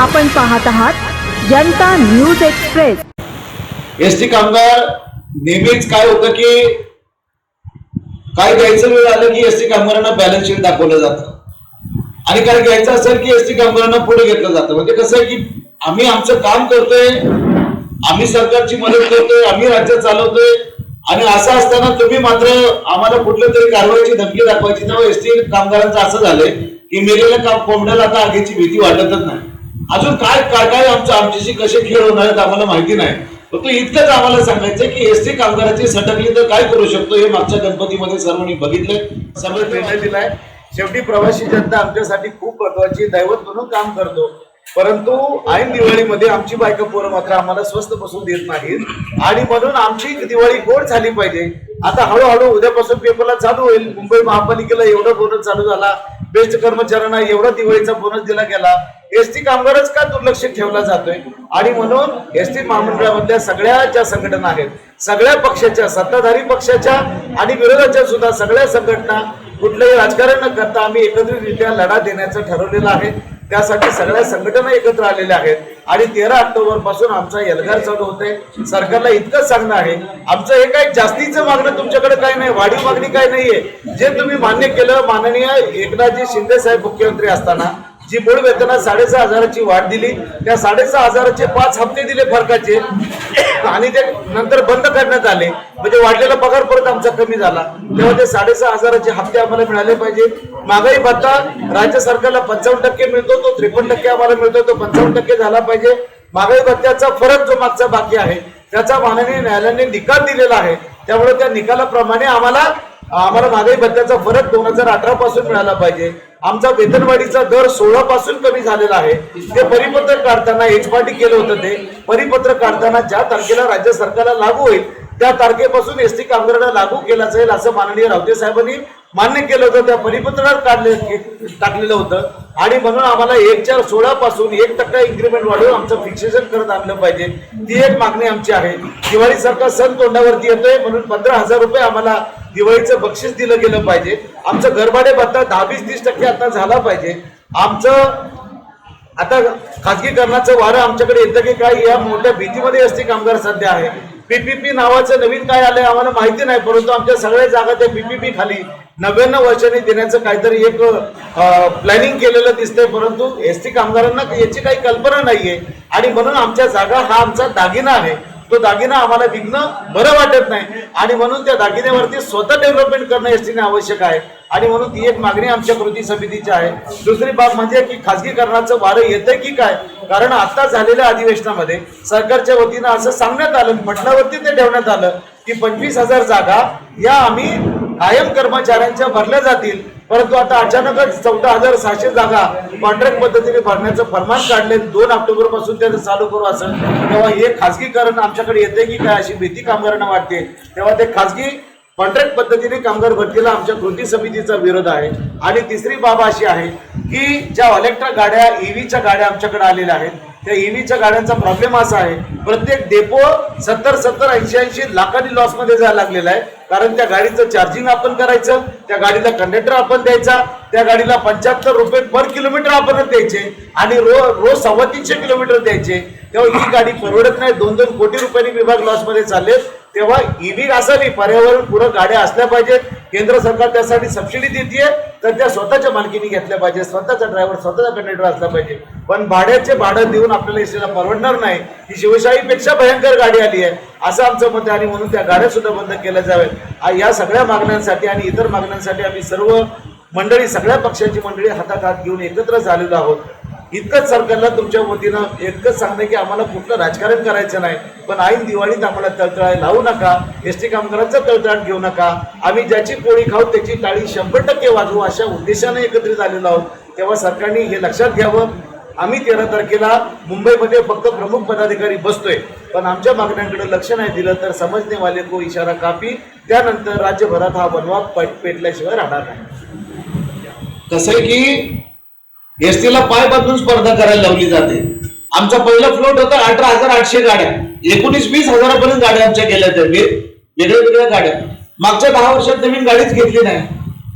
आपण पाहत आहात Janata news express. S T कामगार नेहमीच काय होतं की काय घ्यायचं वेळ आलं की एसटी कामगारांना बॅलन्स शीट दाखवलं जातं. आणि काय घ्यायचं असेल की एसटी कामगारांना पुढे घेतलं जातं. म्हणजे कसं आहे की आम्ही आमचं काम करतोय आम्ही सरकारची मदत करतोय आम्ही राज्य चालवतोय. आणि असं असताना तुम्ही मात्र आम्हाला कुठल्या तरी कारवाईची धमकी दाखवायची. तेव्हा एसटी कामगारांचं असं झालंय की मेलेल्या काम कोंबड्याला आता आगीची भीती वाटतच नाही. अजून काय काय काय आमचं आमच्याशी कसे खेळ होणार आहेत आम्हाला माहिती नाही. फक्त इतकंच आम्हाला सांगायचं की एस टी कामगाराची सटकली तर काय करू शकतो हे मागच्या गणपतीमध्ये सर्वांनी बघितलंय. सगळं निर्णय दिलाय. शेवटी प्रवासी जनता आमच्यासाठी खूप महत्वाची दैवत म्हणून काम करतो. परंतु ऐन दिवाळीमध्ये आमची बायका पोरं मात्र आम्हाला स्वस्त बसून देत नाहीत. आणि म्हणून आमची दिवाळी गोड झाली पाहिजे. आता हळूहळू उद्यापासून पेपरला चालू होईल. मुंबई महापालिकेला एवढा बोनस चालू झाला. बेस्ट कर्मचाऱ्यांना एवढा दिवाळीचा बोनस दिला गेला. एसटी कामगारच का दुर्लक्ष ठेवला जातोय? आणि म्हणून एसटी महामंडळामधल्या सगळ्या ज्या संघटना आहेत सगळ्या पक्षाच्या सत्ताधारी पक्षाच्या आणि विरोधाच्या सुद्धा सगळ्या संघटना कुठलंही राजकारण न करता आम्ही एकत्रितरित्या लढा देण्याचं ठरवलेलं आहे. त्यासाठी सगळ्या संघटना एकत्र आलेल्या आहेत. आणि तेरा ऑक्टोबरपासून आमचा एल्गार चालू होते सरकारला इतकंच सांगणं आहे. आमचं हे काही जास्तीचं मागणं तुमच्याकडे काय नाही? वाढीव मागणी काय नाहीये? जे तुम्ही मान्य केलं माननीय एकनाथजी शिंदे साहेब मुख्यमंत्री असताना जी मूळ वेतनात साडेसहा हजाराची वाढ दिली त्या साडेसहा हजाराचे पाच हप्ते दिले फरकाचे आणि ते नंतर बंद करण्यात आले. म्हणजे वाढलेला पगार परत आमचा कमी झाला. तेव्हा ते साडेसहा हजाराचे हप्ते आम्हाला मिळाले पाहिजे. महागाई भत्ता राज्य सरकारला पंचावन्न टक्के मिळतो तो त्रेपन्न टक्के आम्हाला मिळतो तो पंचावन्न टक्के झाला पाहिजे. महागाई भत्त्याचा फरक जो मागचा बाकी आहे त्याचा माननीय न्यायालयाने निकाल दिलेला आहे. त्यामुळे त्या निकालाप्रमाणे आम्हाला आम्हाला महागाई भत्त्याचा फरक दोन हजार अठरा पासून मिळाला पाहिजे. आमचा वेतनवाढीचा दर सोळा पासून कमी झालेला आहे. ते परिपत्रक काढताना एच केलं होतं ते. परिपत्रक काढताना ज्या तारखेला राज्य सरकारला लागू होईल त्या तारखेपासून एस टी कामगारांना लागू केला जाईल असं माननीय रावते साहेबांनी मान्य केलं होतं त्या परिपत्रकात काढले टाकलेलं होतं. आणि म्हणून आम्हाला एकच्या सोळा पासून एक टक्का इन्क्रीमेंट वाढवून आमचं फिक्सेशन करत आणलं पाहिजे. ती एक मागणी आमची आहे. दिवाळी सरकार सण तोंडावरती येतोय म्हणून पंधरा हजार रुपये आम्हाला दिवाळीचं बक्षीस दिलं गेलं पाहिजे. आमचं घरभाडे भत्ता दहा वीस तीस टक्के आता झाला पाहिजे. आमचं आता खाजगीकरणाचं वारं आमच्याकडे येतं की काय या मोठ्या भीतीमध्ये असते कामगार सध्या आहे. पीपीपी नावाचं नवीन काय आलंय आम्हाला माहिती नाही परंतु आमच्या सगळ्या जागा त्या पीपीपी खाली नव्याण्णव वर्षांनी देण्याचं काहीतरी एक प्लॅनिंग केलेलं दिसतंय परंतु एस टी कामगारांना याची काही कल्पना नाहीये. आणि म्हणून आमच्या जागा हा आमचा दागिना आहे. तो दागिना आम्हाला विघ्न बरं वाटत नाही. आणि म्हणून त्या दागिन्यावरती स्वतः डेव्हलपमेंट करणं एसटीने आवश्यक आहे. आणि म्हणून ती एक मागणी आमच्या कृती समितीची आहे. दुसरी बाब म्हणजे की खासगीकरणाचं वारं येतंय की काय? कारण आता झालेल्या अधिवेशनामध्ये सरकारच्या वतीनं असं सांगण्यात आलं म्हटल्यावरती ते ठेवण्यात आलं की पंचवीस हजार जागा या आम्ही कायम कर्मचाऱ्यांच्या भरल्या जातील. परंतु आता अचानकच चौदा हजार सहाशे जागा कॉन्ट्रॅक्ट पद्धतीने भरण्याचं फरमान काढले. दोन ऑक्टोबरपासून त्याचं चालू करू असं. तेव्हा हे खासगीकरण आमच्याकडे येते की काय अशी भीती कामगारांना वाटते. तेव्हा ते खासगी कॉन्ट्रॅक्ट पद्धतीने कामगार भरतीला आमच्या कृती समितीचा विरोध आहे. आणि तिसरी बाब अशी आहे की ज्या इलेक्ट्रिक गाड्या ईव्हीच्या गाड्या आमच्याकडे आलेल्या आहेत त्या ईव्हीच्या गाड्यांचा प्रॉब्लेम असा आहे. प्रत्येक डेपो सत्तर सत्तर ऐंशी ऐंशी लाखांनी लॉसमध्ये जायला लागलेला आहे. कारण त्या गाडीचं चार्जिंग आपण करायचं त्या गाडीला कंडक्टर आपण द्यायचा त्या गाडीला पंच्याहत्तर रुपये पर किलोमीटर आपणच द्यायचे आणि रो रोज सव्वा तीनशे किलोमीटर द्यायचे. तेव्हा ही गाडी परवडत नाही. दोन दोन कोटी रुपयांनी विभाग लॉसमध्ये चालले तेव्हा ईव्ही असावी पर्यावरण पूरक गाड्या असल्या पाहिजेत. केंद्र सरकार त्यासाठी सबसिडी देते तर त्या स्वतःच्या मालकीने घेतल्या पाहिजे स्वतःचा ड्रायव्हर स्वतःचा कंडक्टर असला पाहिजे. पण भाड्याचे भाडं देऊन आपल्याला एसटीला परवडणार नाही. ही शिवशाहीपेक्षा भयंकर गाडी आली आहे. असं आमचं मत आहे आणि म्हणून त्या गाड्या सुद्धा बंद केल्या जाव्यात. या सगळ्या मागण्यांसाठी आणि इतर मागण्यांसाठी आम्ही सर्व मंडळी सगळ्या पक्षांची मंडळी हातात हात घेऊन एकत्र झालेलो आहोत. इतकंच सरकारला तुमच्या वतीनं इतकंच सांगणं की आम्हाला कुठलं राजकारण करायचं नाही. पण ऐन दिवाळीत आम्हाला तळतळाय लावू नका. एस टी कामगारांचा तळतळाट घेऊ नका. आम्ही ज्याची पोळी खाऊ त्याची टाळी शंभर टक्के वाजवू अशा उद्देशाने एकत्रित आलेलो आहोत. तेव्हा सरकारने हे लक्षात घ्यावं. आम्ही तेरा तारखेला मुंबईमध्ये फक्त प्रमुख पदाधिकारी बसतोय. पण आमच्या मागण्यांकडे लक्ष नाही दिलं तर समजणे वाले को इशारा कापी. त्यानंतर राज्यभरात हा बनवा पेट- पेटल्याशिवाय राहणार नाही. कसं की एसटीला पाय बदलून स्पर्धा करायला लावली जाते. आमचा पहिला फ्लोट होता अठरा हजार आठशे गाड्या. एकोणीस वीस हजारापर्यंत गाड्या आमच्या गेल्या त्यांनी वेगळ्या वेगळ्या गाड्या. मागच्या दहा वर्षात नवीन गाडीच घेतली नाही.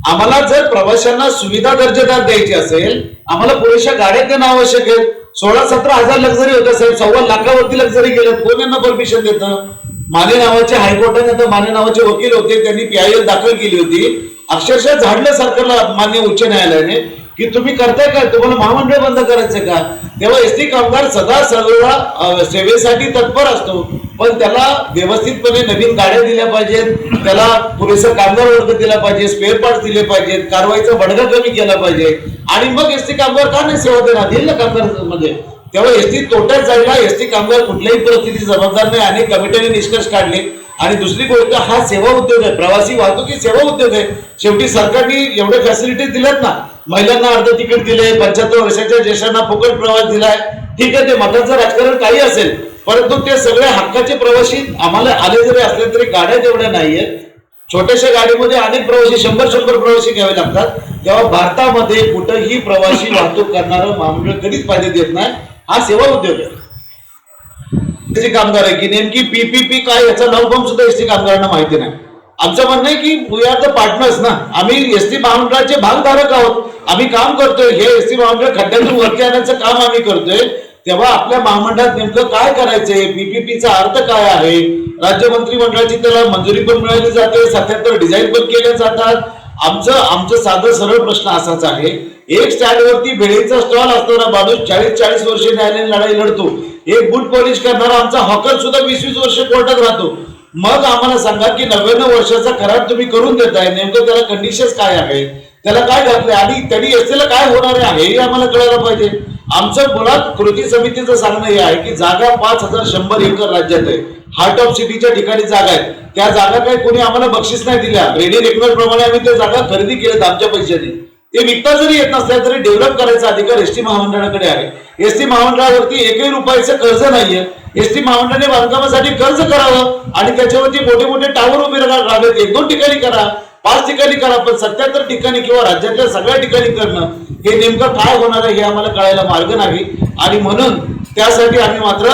आम्हाला जर प्रवाशांना सुविधा दर्जेदार द्यायची असेल आम्हाला पुरेशा गाड्या देणं आवश्यक आहे. सोळा सतरा हजार लक्झरी होत्या साहेब. सव्वा लाखावरती लक्झरी गेल्यात कोण यांना परमिशन देतं? माने नावाचे हायकोर्टाने आता माने नावाचे वकील होते. त्यांनी पीआयएल दाखल केली होती. अक्षरशः झाडलं सरकारला मान्य उच्च न्यायालयाने. की तुम्ही करताय काय तुम्हाला महामंडळ बंद करायचं का? तेव्हा एस टी कामगार सदा सर्व सेवेसाठी तत्पर असतो. पण त्याला व्यवस्थितपणे नवीन गाड्या दिल्या पाहिजेत. त्याला पुरेसा कामगार वर्ग दिला पाहिजे स्पेअर पार्ट दिले पाहिजेत कारवाईचा बडगा कमी केला पाहिजे. आणि मग एस टी कामगार का नाही सेवा देणार? दिल ना कामगारमध्ये तेव्हा एस टी तोट्यात जायला एस टी कामगार कुठल्याही परिस्थितीत जबाबदार नाही आणि कमिटीने निष्कर्ष काढले. आणि दुसरी गोष्ट हा सेवा उद्योग आहे. प्रवासी वाहतूक ही सेवा उद्योग आहे. शेवटी सरकारने एवढे फॅसिलिटीज दिल्यात ना महिलांना अर्ध तिकीट दिले पंच्याहत्तर वर्षाच्या ज्येष्ठांना फुकट प्रवास दिलाय. ठीक आहे ते मतांचं राजकारण काही असेल परंतु ते सगळे हक्काचे प्रवासी आम्हाला आले जरी असले तरी गाड्या तेवढ्या नाहीये छोट्याशा गाडीमध्ये अनेक प्रवासी शंभर शंभर प्रवासी घ्यावे लागतात. तेव्हा भारतामध्ये कुठंही प्रवासी वाहतूक करणारं महामंडळ कधीच फायदे देत नाही हा सेवा उद्योग आहे. त्याची कामगार आहे की नेमकी पीपीपी काय याचा नाव सुद्धा एसटी कामगारांना माहिती नाही. आमचं म्हणणं आहे की वी आर द पार्टनर्स ना. आम्ही एसटी महामंडळाचे भागधारक आहोत. आम्ही काम करतोय हे एस सी महामंडळ खड्ड्यातून वरती आणण्याचं काम आम्ही करतोय. तेव्हा आपल्या महामंडळात नेमकं काय करायचंय? पीपीपीचा अर्थ काय आहे? राज्य मंत्रिमंडळाची त्याला मंजुरी पण मिळाली जाते सत्याहत्तर डिझाईन पण केल्या जातात. आमचं आमचं साधं सरळ प्रश्न असाच आहे. एक स्टँड वरती भेळीचा स्टॉल असताना माणूस चाळीस चाळीस वर्षे न्यायालयीन लढाई लढतो. एक बूट पॉलिश करणारा आमचा हॉकर सुद्धा वीस वीस वर्ष कोर्टात राहतो. मग आम्हाला सांगा की नव्याण्णव वर्षाचा करार तुम्ही करून देताय. नेमकं त्याला कंडिशन्स काय आहेत? त्याला काय घातले आणि त्यांनी एसटीला काय होणार आहे हेही आम्हाला कळायला पाहिजे. आमचं मुळात कृती समितीचं सांगणं हे आहे की जागा पाच हजार शंभर एकर राज्यात आहे. हार्ट ऑफ सिटीच्या ठिकाणी जागा आहेत त्या जागा काही कोणी आम्हाला बक्षीस नाही दिल्या. रेडी रेकनर प्रमाणे आम्ही त्या जागा खरेदी केल्यात आमच्या पैशाने ते विकता जरी येत नसल्या तरी डेव्हलप करायचा अधिकार एसटी महामंडळाकडे आहे. एसटी महामंडळावरती एकही रुपयाचं कर्ज नाहीये. एसटी महामंडळाने बांधकामासाठी कर्ज करावं आणि त्याच्यावरती मोठे मोठे टावर उभे राहावेत. एक दोन ठिकाणी करा. पाच ठिकाणी करा पण सत्याहत्तर ठिकाणी किंवा राज्यातल्या सगळ्या ठिकाणी करणं हे नेमकं काय होणार आहे हे आम्हाला कळायला मार्ग नाही. आणि म्हणून त्यासाठी आम्ही मात्र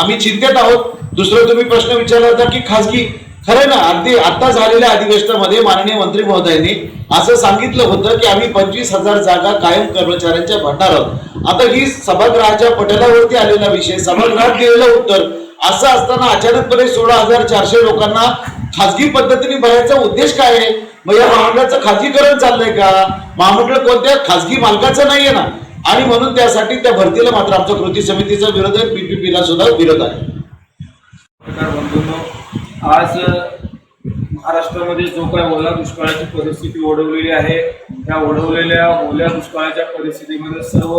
आम्ही चिंतेत आहोत. दुसरं तुम्ही प्रश्न विचारला होता की खासगी खरं ना अगदी आता झालेल्या अधिवेशनामध्ये माननीय मंत्री महोदयांनी असं सांगितलं होतं की आम्ही पंचवीस हजार जागा कायम कर्मचाऱ्यांच्या भरणार आहोत. आता ही सभागृहाच्या पटलावरती आलेला विषय सभागृहात दिलेलं उत्तर असं असताना अचानकपणे सोळा हजार चारशे लोकांना खाजगी पद्धतीने भरायचा उद्देश काय आहे? मग या महामंडळाचं खाजगीकरण चाललंय का? महामंडळ कोणत्या खाजगी मालकाचं नाहीये ना? आणि म्हणून त्यासाठी त्या भरतीला मात्र आमच्या कृती समितीचा विरोध आहे पीपीपीला सुद्धा विरोध आहे. आज महाराष्ट्रामध्ये जो काय ओला दुष्काळाची परिस्थिती ओढवलेली आहे त्या ओढवलेल्या ओल्या दुष्काळाच्या परिस्थितीमध्ये सर्व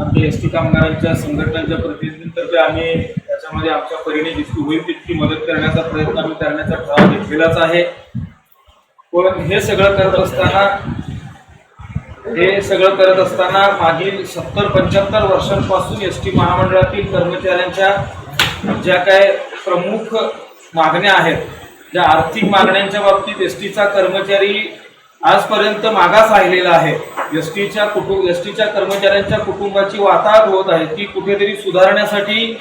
आमच्या एस टी कामगारांच्या संघटनांच्या प्रतिनिधींतर्फे आम्ही त्याच्यामध्ये आमच्या परीने जितकी होईल तितकी मदत करण्याचा प्रयत्न आम्ही करण्याचा ठराव घेतलेलाच आहे. पण हे सगळं करत असताना हे सगळं करत असताना मागील सत्तर पंच्याहत्तर वर्षांपासून एस टी महामंडळातील कर्मचाऱ्यांच्या ज्या काय प्रमुख मागण्या आहेत ज्या आर्थिक मागण्यांच्या बाबतीत एस टीचा कर्मचारी आजपर्यंत मागास राहिलेला आहे. एस टीच्या कुटुंब एस टीच्या कर्मचाऱ्यांच्या कुटुंबाची वाताहत होत आहे ती कुठेतरी सुधारण्यासाठी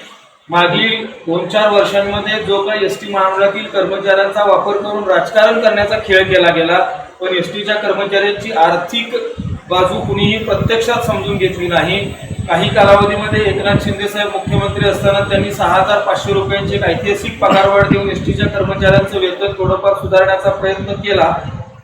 मागील दोन चार वर्षांमध्ये जो काही एस टी महामंडळातील कर्मचाऱ्यांचा वापर करून राजकारण करण्याचा खेळ केला गेला पण एस टीच्या कर्मचाऱ्यांची आर्थिक बाजू कुणीही प्रत्यक्षात समजून घेतली नाही. काही कालावधीमध्ये एकनाथ शिंदे साहेब मुख्यमंत्री असताना त्यांनी सहा हजार पाचशे रुपयांची एक ऐतिहासिक पगारवाढ देऊन एस टीच्या कर्मचाऱ्यांचं वेतन थोडंफार सुधारण्याचा प्रयत्न केला.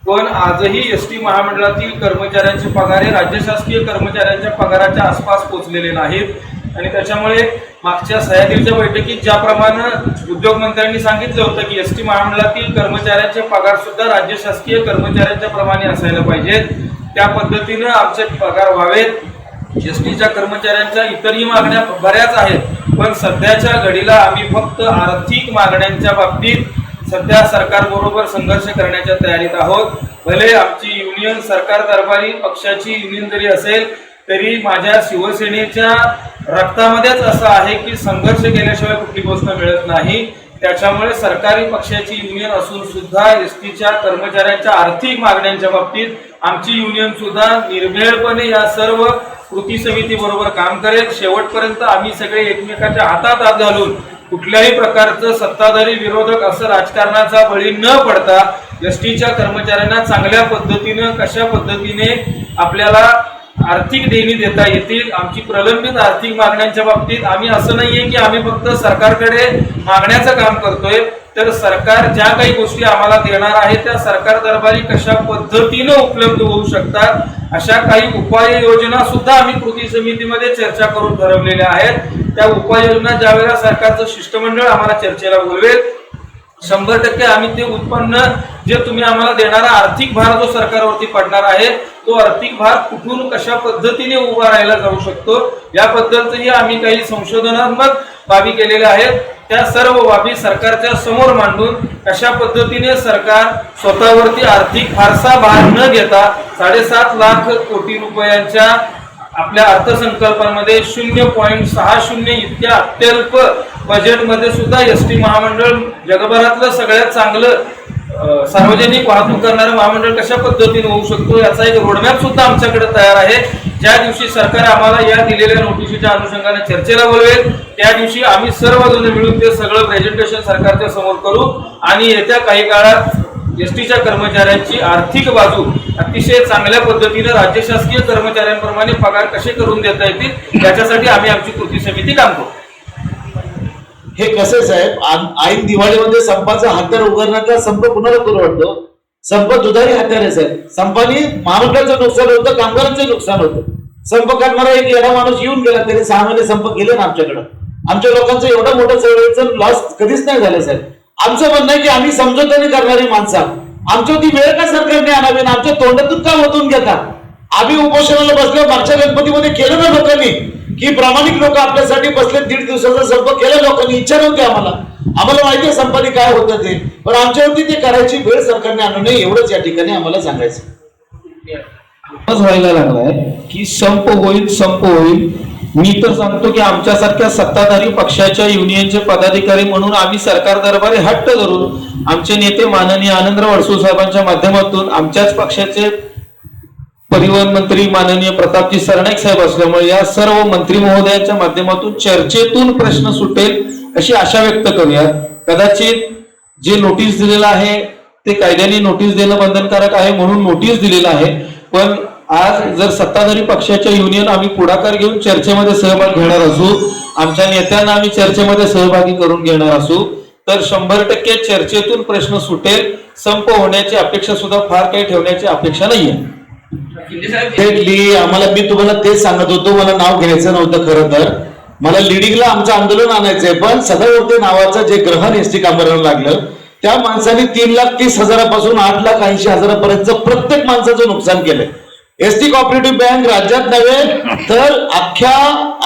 पण आजही एस टी महामंडळातील कर्मचाऱ्यांचे पगार हे राज्य शासकीय कर्मचाऱ्यांच्या पगाराच्या आसपास पोचलेले नाहीत. आणि त्याच्यामुळे मागच्या सह्याद्रीच्या बैठकीत ज्याप्रमाणे उद्योगमंत्र्यांनी सांगितलं होतं की एस टी महामंडळातील कर्मचाऱ्यांचे पगार सुद्धा राज्य शासकीय कर्मचाऱ्यांच्या प्रमाणे असायला पाहिजेत. त्या पद्धतीनं आमचे पगार व्हावेत. एस टीच्या कर्मचाऱ्यांच्या इतरही मागण्या बऱ्याच आहेत पण सध्याच्या घडीला आम्ही फक्त आर्थिक मागण्यांच्या बाबतीत सध्या सरकारबरोबर संघर्ष करण्याच्या तयारीत आहोत. भले आमची युनियन सरकार दरबारी पक्षाची युनियन जरी असेल तरी माझ्या शिवसेनेच्या रक्तामध्येच असं आहे की संघर्ष केल्याशिवाय कुठली गोष्ट मिळत नाही. त्याच्यामुळे सरकारी पक्षाची युनियन असून सुद्धा एस टीच्या कर्मचाऱ्यांच्या आर्थिक मागण्यांच्या बाबतीत आमची युनियन सुद्धा निर्भेळपणे या सर्व कृती समिती बरोबर काम करेल. शेवटपर्यंत आम्ही सगळे एकमेकाच्या हातात हात घालून कुठल्याही प्रकारचं सत्ताधारी विरोधक असं राजकारणाचा बळी न पडता एस टीच्या कर्मचाऱ्यांना चांगल्या पद्धतीनं कशा पद्धतीने आपल्याला आर्थिक देणी देता येतील. आमची प्रलंबित आर्थिक मागण्यांच्या बाबतीत आम्ही असं नाहीये की आम्ही फक्त सरकारकडे मागण्याचं काम करतोय. तर सरकार ज्या काही गोष्टी आम्हाला देणार आहे त्या सरकार दरबारी कशा पद्धतीनं उपलब्ध होऊ शकतात अशा काही उपाययोजना सुद्धा आम्ही कृती समितीमध्ये चर्चा करून ठरवलेल्या आहेत. त्या उपाययोजना ज्या वेळेला सरकारचं शिष्टमंडळ आम्हाला चर्चेला बोलवेल शंभर टक्के आम्ही ते उत्पन्न जे तुम्ही आम्हाला देणारा आर्थिक भार जो सरकारवरती पडणार आहे तो आर्थिक भार कुठून कशा पद्धतीने उभा राहायला जाऊ शकतो याबद्दलचंही आम्ही काही संशोधनात्मक बाबी केलेल्या आहेत. त्या सर्व बाबी सरकारच्या समोर मांडून कशा पद्धतीने सरकार स्वतःवरती आर्थिक फारसा भार न घेता साडेसात लाख कोटी रुपयांच्या आपल्या अर्थसंकल्पामध्ये शून्य पॉईंट सहा शून्य इतक्या अत्यल्प बजेटमध्ये सुद्धा एस टी महामंडळ जगभरातलं सगळ्यात चांगलं सार्वजनिक वाहतूक करणारं महामंडळ कशा पद्धतीने होऊ शकतो याचा एक रोडमॅप सुद्धा आमच्याकडे तयार आहे. ज्या दिवशी सरकार आम्हाला या दिलेल्या नोटिशीच्या अनुषंगाने चर्चेला बोलवेल त्या दिवशी आम्ही सर्वजण मिळून ते सगळं प्रेझेंटेशन सरकारच्या समोर करू आणि येत्या काही काळात एस टीच्या कर्मचाऱ्यांची आर्थिक बाजू अतिशय चांगल्या पद्धतीने राज्य शासकीय कर्मचाऱ्यांप्रमाणे पगार कसे करून देता येतील याच्यासाठी आम्ही आमची कृती समिती काम करू हे कसे साहेब ऐन दिवाळीमध्ये संपाचा हत्यार उघडण्याचा संप कुणाला करू वाटतो? संप दुधारी हत्यार आहे साहेब. संपाने महाराष्ट्राचं नुकसान होतं कामगारांचं नुकसान होतं. संप करणारा एक येडा माणूस येऊन गेला तरी सहा महिने संप केले ना आमच्याकडं. आमच्या लोकांचं एवढं मोठं चळवळीचं लॉस कधीच नाही झालं साहेब. आमचं म्हणणं आहे की आम्ही समजोताने करणारी माणसं. आमच्यावरती वेळ का सरकारने आणावी आणि आमच्या तोंडातून का ओतून घेतात आम्ही उपोषणाला बसलो मागच्या गणपतीमध्ये केलं ना लोकांनी की प्रामाणिक लोक आपल्यासाठी बसले दीड दिवसाचा संप केला लोकांनी इच्छा नव्हती आम्हाला. आम्हाला माहिती आहे संपाने काय होतं ते. पण आमच्यावरती ते करायची वेळ सरकारने आणू नये एवढंच या ठिकाणी आम्हाला सांगायचं. व्हायला लागलाय की संप होईल संप होईल. मी तर सांगतो की आमच्यासारख्या सत्ताधारी पक्षाच्या युनियनचे पदाधिकारी म्हणून आम्ही सरकार दरबारी हट्ट धरून आमचे नेते माननीय आनंदराव अडसूळ साहेबांच्या माध्यमातून आमच्याच पक्षाचे परिवहन मंत्री माननीय प्रतापजी सरनाईक साहेब असल्यामुळे या सर्व मंत्री महोदयांच्या माध्यमातून चर्चेतून प्रश्न सुटेल अशी आशा व्यक्त करूया. कदाचित जे नोटीस दिलेलं आहे ते कायद्याने नोटीस देणं बंधनकारक आहे म्हणून नोटीस दिलेलं आहे पण आज जर सत्ताधारी पक्षाच्या युनियन आम्ही पुढाकार घेऊन चर्चेमध्ये सहभाग घेणार असू आमच्या नेत्यांना आम्ही चर्चेमध्ये सहभागी करून घेणार असू तर शंभर टक्के चर्चेतून प्रश्न सुटेल संप होण्याची अपेक्षा सुद्धा फार काही ठेवण्याची अपेक्षा नाहीये. आम्हाला मी तुम्हाला तेच सांगत होतो मला नाव घ्यायचं नव्हतं खरं तर. मला लिडिंगला आमचं आंदोलन आणायचंय पण सदैवते नावाचं जे ग्रहण एस टी कामगारांना लागलं त्या माणसाने तीन लाख तीस हजारापासून आठ लाख ऐंशी हजारापर्यंत प्रत्येक माणसाचं नुकसान केलंय. एस टी कॉपरेटिव्ह बँक राज्यात नव्हे तर अख्ख्या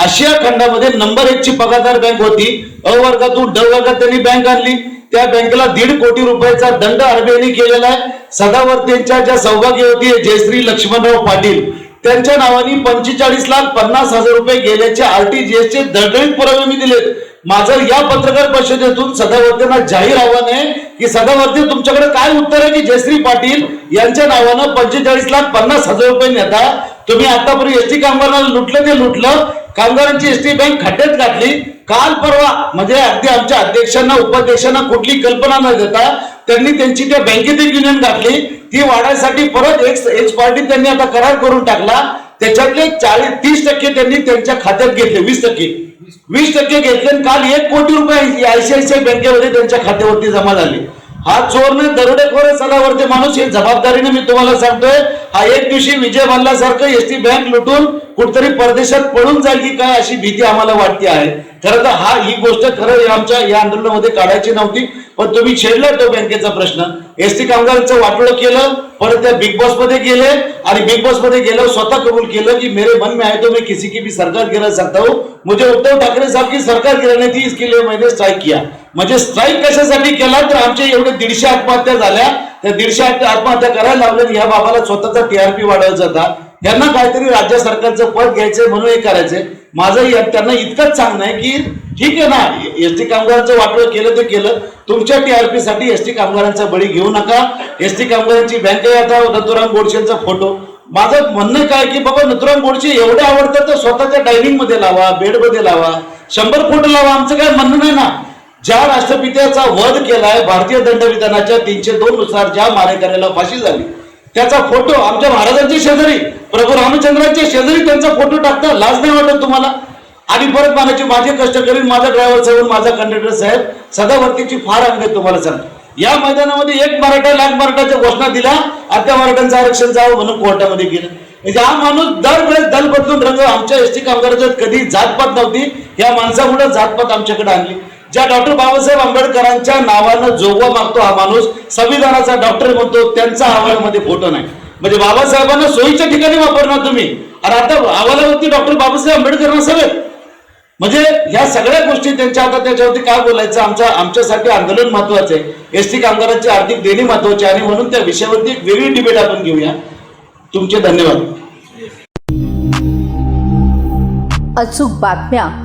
आशिया खंडामध्ये नंबर एक ची पगारदार बँक होती. अ वर्गातून ड वर्गात त्यांनी बँक आणली. त्या बँकेला दीड कोटी रुपयाचा दंड आरबीआयने केलेला आहे. सदावर्तींच्या ज्या सौभाग्य होती जयश्री लक्ष्मणराव पाटील. त्यांच्या नावाने पंचेचाळीस लाख पन्नास हजार रुपये गेल्याचे आरटीजीएस चे दळदळीत पुरावे मी दिलेत. माझं या पत्रकार परिषदेतून सदावर्तींना जाहीर आव्हान आहे की सदावर्ती तुमच्याकडे काय उत्तर आहे की जयश्री पाटील यांच्या नावानं पंचेचाळीस लाख पन्नास हजार रुपये नेता तुम्ही आतापर्यंत एसटी कामगारांना लुटलं ते लुटलं कामगारांची एसटी बँक खड्ड्यात घातली काल परवा म्हणजे अगदी आमच्या अध्यक्षांना उपाध्यक्षांना कुठली कल्पना न देता त्यांनी त्यांची त्या बँकेत एक युनियन घातली ती वाढायसाठी परत एक्स एक्स पार्टी त्यांनी आता करार करून टाकला त्याच्यातले चाळीस तीस टक्के त्यांनी त्यांच्या खात्यात घेतले वीस टक्के. वीस टक्के घेतले काल एक कोटी रुपये आयसीआयसीआय बँकेमध्ये त्यांच्या खात्यावरती जमा झाले. हा चोर दरोडेखोर आहे माणूस हे जबाबदारीने मी तुम्हाला सांगतोय हा एक दिवशी विजय मल्लासारखं एसटी बँक लुटून कुठतरी परदेशात पळून जाईल की काय अशी भीती आम्हाला वाटते आहे. खरं तर हा ही गोष्ट खरं आमच्या या आंदोलनामध्ये काढायची नव्हती पण तुम्ही छेडला तो बँकेचा प्रश्न. एसटी कामगारांचं वाटोळं केलं परत त्या बिग बॉसमध्ये गेले आणि बिग बॉसमध्ये गेलं स्वतः कबूल केलं की मेरे मन में आहे तो मैं किसी की भी सरकार गिरा सकता हूँ. मुझे उद्धव ठाकरे साहब की सरकार गिराने थी इसके लिए मैंने स्ट्राईक किया. म्हणजे स्ट्राईक कशासाठी केला? तर आमच्या एवढे दीडशे आत्महत्या झाल्या. त्या दीडशे आत्महत्या करायला लावल्या या बाबाला स्वतःचा टीआरपी वाढवायचा होता. त्यांना काहीतरी राज्य सरकारचं पद घ्यायचंय म्हणून हे करायचंय. माझं त्यांना इतकंच सांगणं आहे की ठीक आहे ना एसटी कामगारांचं वाटोळं केलं ते केलं. तुमच्या टी आर पी साठी एस टी कामगारांचा बळी घेऊ नका. एस टी कामगारांची बँक आहे आता नथुराम गोडशेंचा फोटो. माझं म्हणणं काय की बाबा नथुराम गोडशे एवढे आवडतात तर स्वतःच्या डायनिंगमध्ये लावा बेडमध्ये लावा. शंभर फूट लावा आमचं काय म्हणणं नाही ना. ज्या राष्ट्रपित्याचा वध केलाय भारतीय दंडविधानाच्या तीनशे दोन नुसार ज्या मारेकऱ्याला फाशी झाली त्याचा फोटो आमच्या महाराजांच्या शेजारी प्रभू रामचंद्रांच्या शेजारी त्यांचा फोटो टाकता लाज नाही वाटत तुम्हाला? आणि परत म्हणायचे माझे कष्ट करीन माझा ड्रायव्हर साहेब माझा कंडक्टर साहेब सदावर्तीची फार अंग आहे तुम्हाला सांग. या मैदानामध्ये एक मराठा लाख मराठाच्या घोषणा दिला आणि त्या मराठ्यांचं आरक्षण जावं म्हणून कोर्टामध्ये गेलं. म्हणजे हा माणूस दरवेळेस दल बदलून रंग आमच्या एस टी कामगारांच्यात कधी जातपात नव्हती या माणसामुळे जातपात आमच्याकडे आणली. ज्या डॉक्टर बाबासाहेब आंबेडकरांच्या नावानं जोगवा मागतो हा माणूस संविधानाचा डॉक्टर म्हणतो त्यांचा अहवालामध्ये फोटो नाही. म्हणजे बाबासाहेबांना सोयीच्या ठिकाणी वापरणार तुम्ही. आणि आता अहवालावरती डॉक्टर बाबासाहेब आंबेडकर नसावेत. म्हणजे ह्या सगळ्या गोष्टी त्यांच्या आता त्याच्यावरती काय बोलायचं? आमच्या आमच्यासाठी आंदोलन महत्वाचं आहे. एस टी कामगारांची आर्थिक देणी महत्वाची आहे. आणि म्हणून त्या विषयावरती एक वेगळी डिबेट आपण घेऊया. तुमचे धन्यवाद. अचूक बातम्या